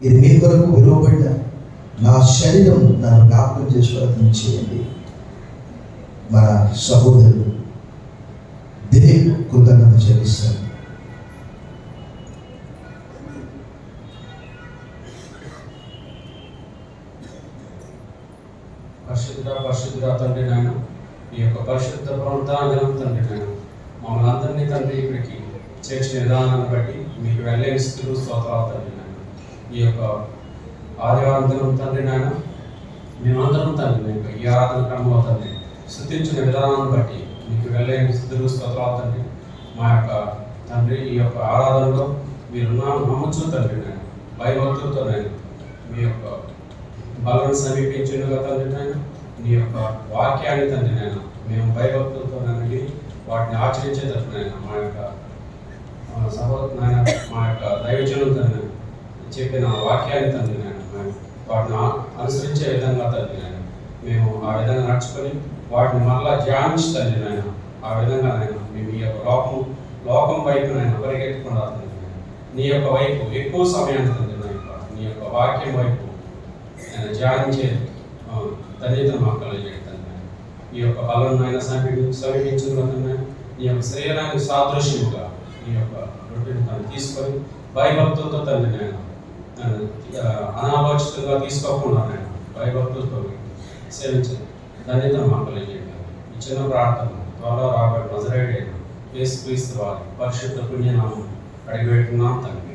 ఇది మీ కొరకు విలువబడిన నా శరీరం నన్ను జ్ఞాపకం చేసుకోవడం చేయండి. మన సహోదరుడు దిలీప్ కృతజ్ఞత చెల్లిస్తాను. పరిశుద్ధ పరిశుద్ధ తండ్రి నాయన ఈ యొక్క పరిశుద్ధ ప్రవర్తనం తండ్రి నాయన మమ్మల్ని అందరినీ తండ్రి ఇక్కడికి చేర్చిన విధానాన్ని బట్టి మీకు వెళ్ళేస్తూ స్తోత్రాలు తండ్రి. ఈ యొక్క ఆదివారం దినం తండ్రి నాయన మేమందరం తండ్రి యొక్క ఈ ఆరాధన క్రమంలో తండ్రి స్థుతించిన విధానాన్ని బట్టి మీకు వెళ్ళేస్తూ స్తోత్రాలు తండ్రి మా యొక్క తండ్రి ఈ యొక్క ఆరాధనలో మీరు నమ్మచ్చు తండ్రి నాయన భయభక్తులతో నేను మీ యొక్క బలను సమీపించుడుగా తండ్రి నాయన నీ యొక్క వాక్యాన్ని తండ్రి నాయన మేము భయభక్తులతో నండి వాటిని ఆచరించేటట్టు నాయన మా యొక్క సహోదరు నాయన మా యొక్క దైవజనులు తండ్రి చెప్పిన వాక్యాన్ని తండ్రి నాయన మేము వాటిని అనుసరించే విధంగా తండ్రి నాయన మేము ఆ విధంగా నడుచుకొని వాటిని మరలా ధ్యానించి తండ్రి నాయన ఆ విధంగా నాయన మేము ఈ యొక్క లోకం లోకం వైపు నాయన పరిగెత్తకుండా తండ్రి నీ యొక్క వైపు ఎక్కువ సమయాన్ని తండ్రి నాయన నీ యొక్క వాక్యం వైపు ఆయన ధ్యానించే ఆ, మాకు మాకు తండ్రి ఈ యొక్క బలం నాయన సమీపి సమీపించిన నీ యొక్క శరీరానికి సాదృశ్యముగా నీ యొక్క రొట్టెని తను తీసుకొని భయభక్తులతో తండ్రి నాయన అనాలోచితంగా తీసుకోకుండా నేను భయభక్తులతో సేవించండి ధన్యతను మాకు కలిగేయండి ఈ చిన్న ప్రార్థన త్వరలో రాబడి నజరేడే యేసు క్రీస్తు వారి పరిశుద్ధ పుణ్యనామం అడిగిపెట్టున్నాం తండ్రి.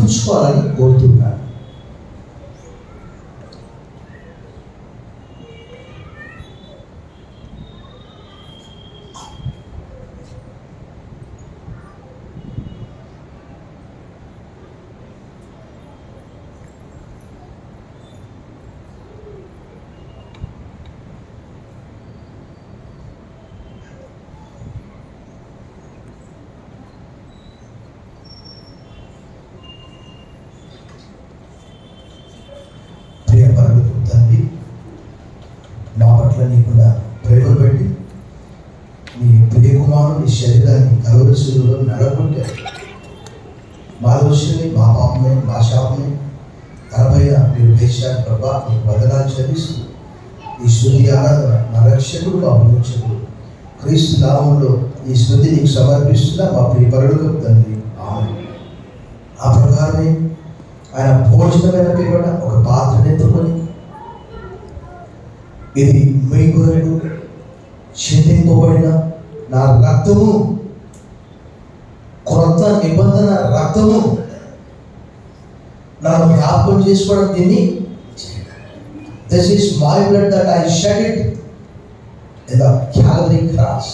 చూసుకోవాలని కోరుతున్నాను ప్రియ పరమకు తండ్రి మా పట్ల నీకున్న ప్రేమ పెట్టి నీ ప్రియ కుమారుడు నీ శరీరాన్ని కలవరసులో నడకుంటారు మా దోషమే మా పాపమే మా శాపమే. తనపైన మీరు వేశారు ప్రభా మీకు వదనాలు చెల్లిస్తూ ఈ శృతి ఆరాధన నా రక్షకుడు మా విమోచకుడు క్రీస్తు నామంలో ఈ శృతి నీకు సమర్పిస్తున్న మా ప్రియ పరుడు తండ్రి. ఆమె ఆ ప్రకారమే ఆయన భోజనమైన పిల్లట ఒక పాత్ర ఎత్తుకొని ఇది మీ కొరకు చింతింపబడిన నా రక్తము క్రొత్త నిబంధన రక్తము నన్ను జ్ఞాపకం చేసుకోవడం దీన్ని this is my blood that I shed it in the Calvary cross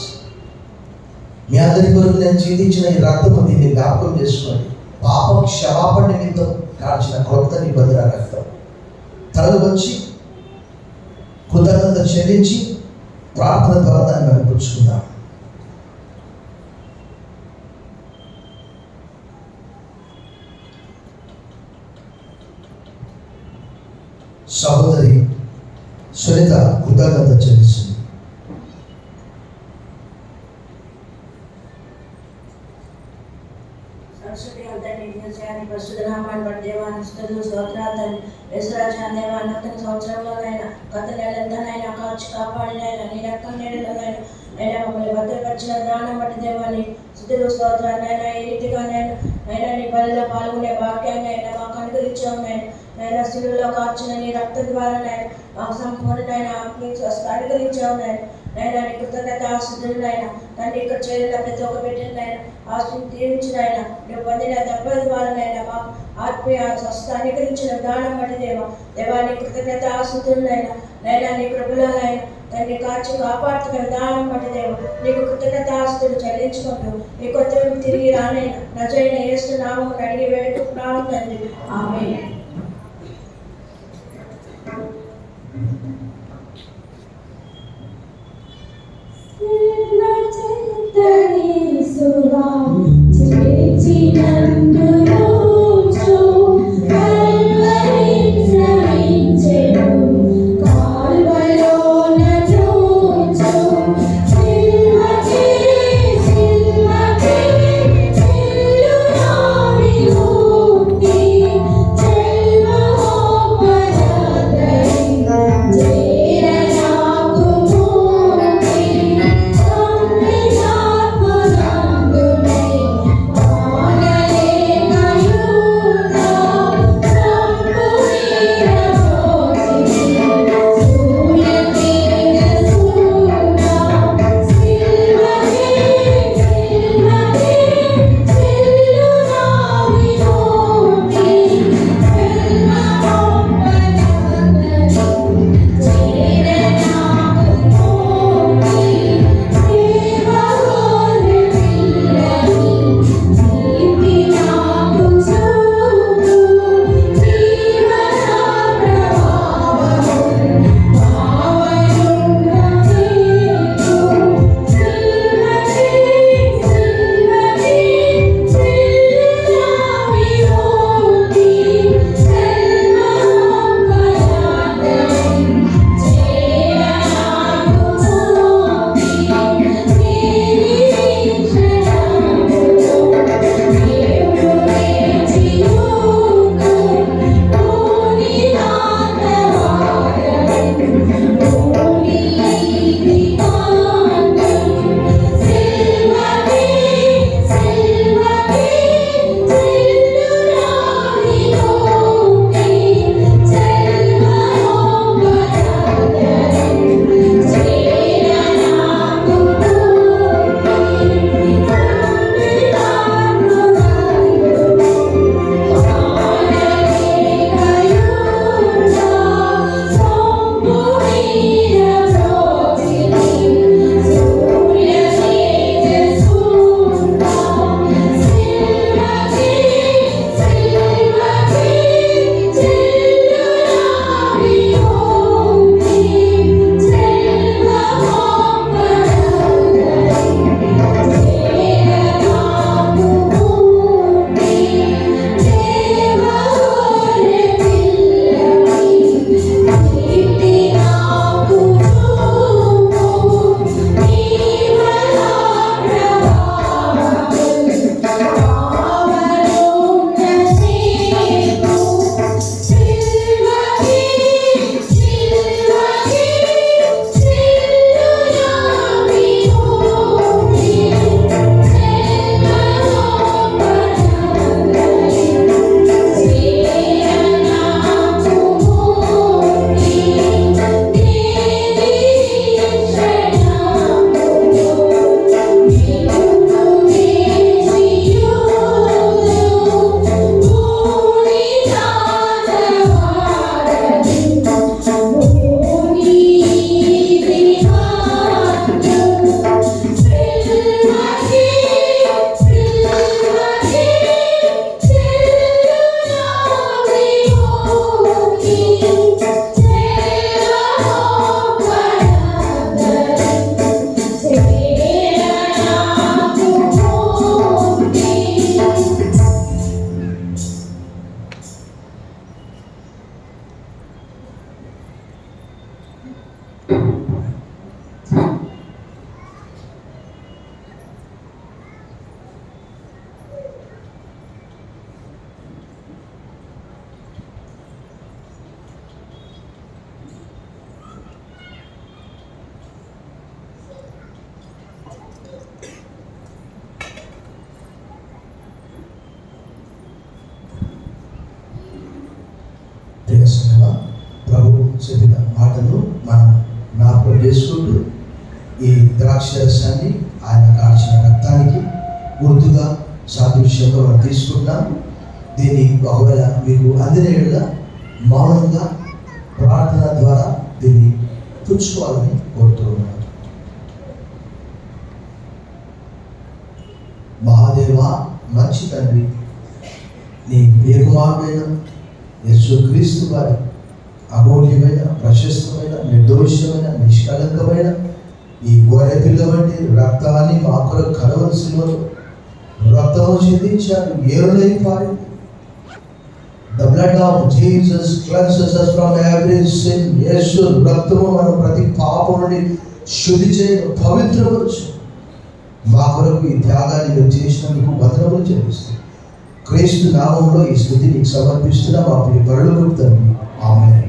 మీ అందరి కొరకు నేను చింతించిన ఈ రక్తము దీన్ని జ్ఞాపకం చేసుకోండి. పాపం క్షమాపణ నిమిత్తం కాల్చిన క్రొత్త నిబంధన రక్తం. తరలి వచ్చి కృతజ్ఞత చెల్లించి ప్రార్థన ద్వారా దాన్ని నడిపించుకుందాం సహోదరి సునీత కృతజ్ఞత చెల్లిస్తుంది. సరస్వతి అంతటి నిత్యాన్ని ప్రస్తుత నామాన్ని బట్టి దేవాన్ని స్థుతులు స్తోత్రాలు తండ్రి. యశ్వరాజా దేవా నూతన సంవత్సరంలోనైనా గత నెలంతానైనా కాచి కాపాడినైనా నీ రక్తం నీడలోనైనా అయినా మమ్మల్ని భద్రపరిచిన దానం బట్టి దేవాన్ని స్థుతులు స్తోత్రాలైనా ఈ రీతిగా నేను అయినా నీ బలిలో పాల్గొనే భాగ్యాన్ని అయినా మాకు అనుగ్రహించావు నేను నైనా శిలువలో కార్చిన నీ రక్తం ద్వారా నేను మాకు సంపూర్ణమైన అనుగ్రహించావు నేను నాయన నీ కృతజ్ఞత ఆశుద్ధులైనా తండ్రి ఇక్కడ చేరిన ప్రతి ఒక్క బిడ్డలైనా ఆశను ఆయన నువ్వు పొందిన దెబ్బల ద్వారానైనా మా ఆత్మీయ స్వస్థ అనుగ్రహించిన దానం బట్టి దేవా. దేవా నీ కృతజ్ఞత ఆశుద్ధులైనా నైనా నీ కృపలోనైనా తండ్రి కాచి కాపాడుతున్న విధానం బట్టి నీకు కృతజ్ఞత ఆస్తులు చెల్లించుకుంటూ నీ కొత్త తిరిగి రానైనా నజైన ఏసు నామం అడిగి వేడుకుంటున్నాను తండ్రి. ఆమె and good. చేసుకుంటూ ఈ ద్రాక్ష రసాన్ని ఆయన కాల్చిన రక్తానికి గుర్తుగా సాదృశ్యంగా మనం తీసుకుంటాం. దీన్ని ఒకవేళ మీకు అందిన మౌనంగా ప్రార్థన ద్వారా దీన్ని పుచ్చుకోవాలని కోరుతూ ఉన్నాను మహాదేవ మంచి తండ్రి నీ ప్రియకుమారుడైన యేసు క్రీస్తు వారి అమూల్యమైన ప్రశస్తమైన నిర్దోషమైన నిష్కలంకమైన ఈ గొర్రె పిల్ల వంటి రక్తాన్ని మా కొరకు కలవలసినవారు రక్తము చెందించాడు ఏరులై పారింది the blood of Jesus cleanses us from every sin యేసు రక్తము మనం ప్రతి పాపం నుండి శుద్ధి చేయడం పవిత్రపరచు మా కొరకు ఈ త్యాగాన్ని మీరు చేసినందుకు భద్రములు చెల్లిస్తాం క్రీస్తు నామంలో ఈ స్థుతి నీకు సమర్పిస్తున్నా. మా ప్రియ పరులకు తండ్రి. ఆమె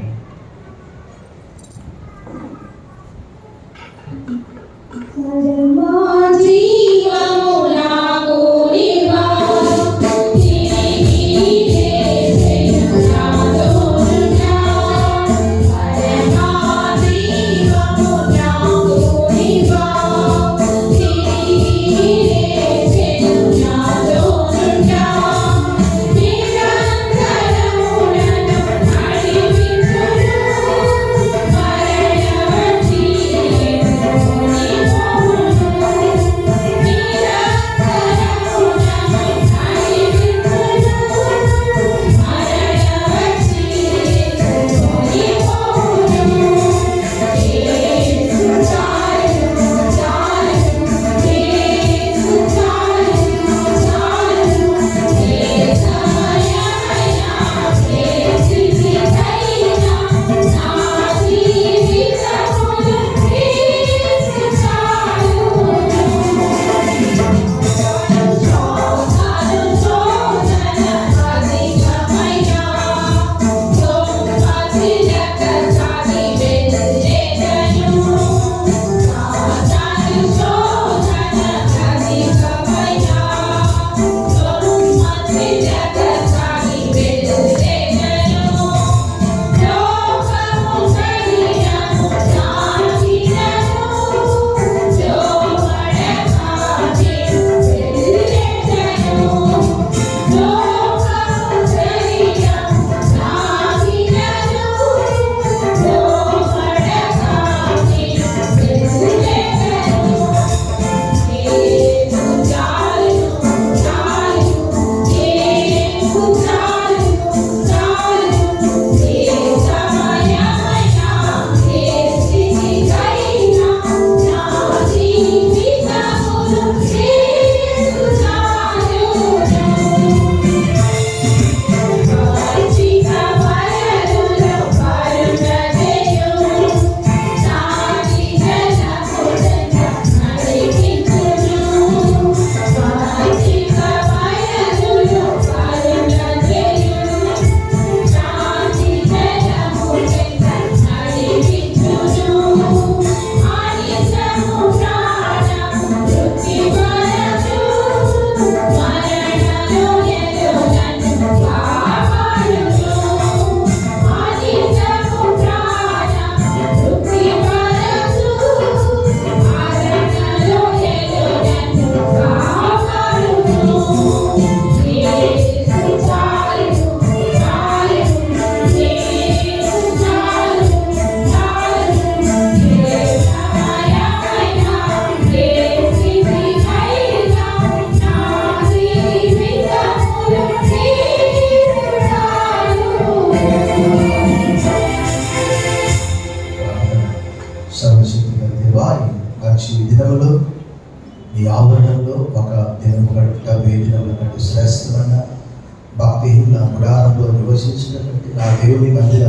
భక్తిహీన గుడారంలో నివసించినటువంటి నా దేవుని మందిర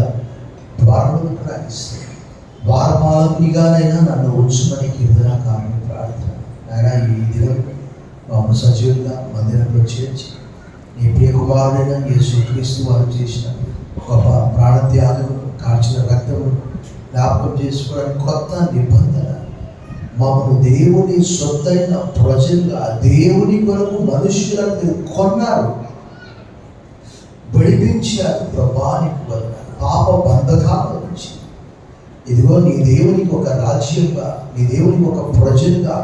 ద్వారములను ప్రార్థిస్తాను వారమాలకునిగానైనా నన్ను ఉంచుమని కీర్తనాకారుని ప్రార్థన. అయినా ఈ దినం మమ్మల్ని సజీవంగా మందిరంలో చేర్చి నీ ప్రియ కుమారుడైన యేసుక్రీస్తు వారు చేసిన గొప్ప ప్రాణత్యాగం కాల్చిన రక్తము జ్ఞాపకం చేసుకోవడానికి కొత్త నిబంధన. మమ్మల్ని దేవుని సొంతైన ప్రజలుగా దేవుని కొరకు మనుషులను మీరు కొన్నారు. విడిపించారు ప్రభానికి వలన పాప బంధకాల నుంచి ఇదిగో నీ దేవునికి ఒక రాజ్యంగా నీ దేవునికి ఒక ప్రజలుగా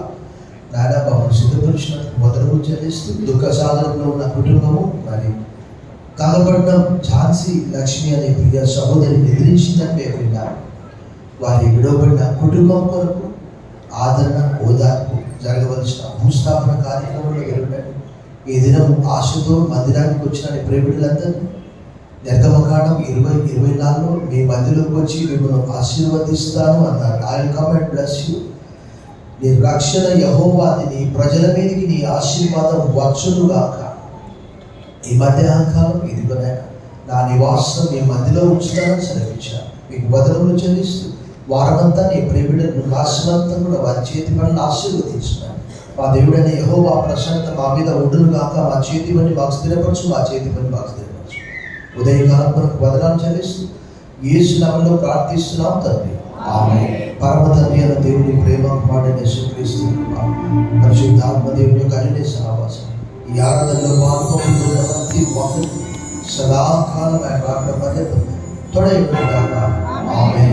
నాయన మమ్మల్ని సిద్ధపరిచినందుకు మొదలు చెల్లిస్తూ దుఃఖ సాధనలో ఉన్న కుటుంబము మరి కలపడ్డం ఝాన్సీ లక్ష్మి అనే ప్రియ సహోదరిని ఎదిరించిందంటే విన్నారు వారి విడవబడిన కుటుంబం కొరకు ఆదరణ ఓదార్పు జరగవలసిన భూస్థాపన కార్యక్రమంలో వెళ్ళండి ఈ దినం ఆశతో మందిరానికి వచ్చిన ప్రేమికులందరినీ నిర్గమకాండం ఇరవై ఇరవై నాలుగులో మీ మధ్యలోకి వచ్చి మిమ్మల్ని ఆశీర్వదిస్తాను అన్నారు. ఆయన కమెంట్ బ్లెస్ యూ నీ రక్షణ యహోవాది నీ ప్రజల మీదకి నీ ఆశీర్వాదం వచ్చునుగాక ఈ మధ్యాహ్న కాలం నా నివాసం మీ మధ్యలో ఉంచుతానని సెలవించాను మీకు బదులు చెల్లిస్తూ వారమంతా నీ ప్రేమిడులను రాష్ట్రమంతా కూడా వారి చేతి పనులు ఆశీర్వదించున్నాను. మా దేవుడైన యహో యహోవా ప్రశాంత మా మీద ఉండును కాక మా చేతి పని మాకు స్థిరపరచు మా చేతి పని మాకు స్థిరపరచు. ఉదయకాలం మనకు వదనాలు చెల్లిస్తూ ఏసునామంలో ప్రార్థిస్తున్నాం తండ్రి. ఆమె పరమ తండ్రి అన్న దేవుని ప్రేమ కుమారుడైన యేసుక్రీస్తు పరిశుద్ధాత్మ దేవుని యొక్క అన్ని సహవాసం. ఈ ఆరాధనలో పాల్గొంటున్న ప్రతి సదాకాలం ఆయన ప్రార్థన పదే తొడై ఆమె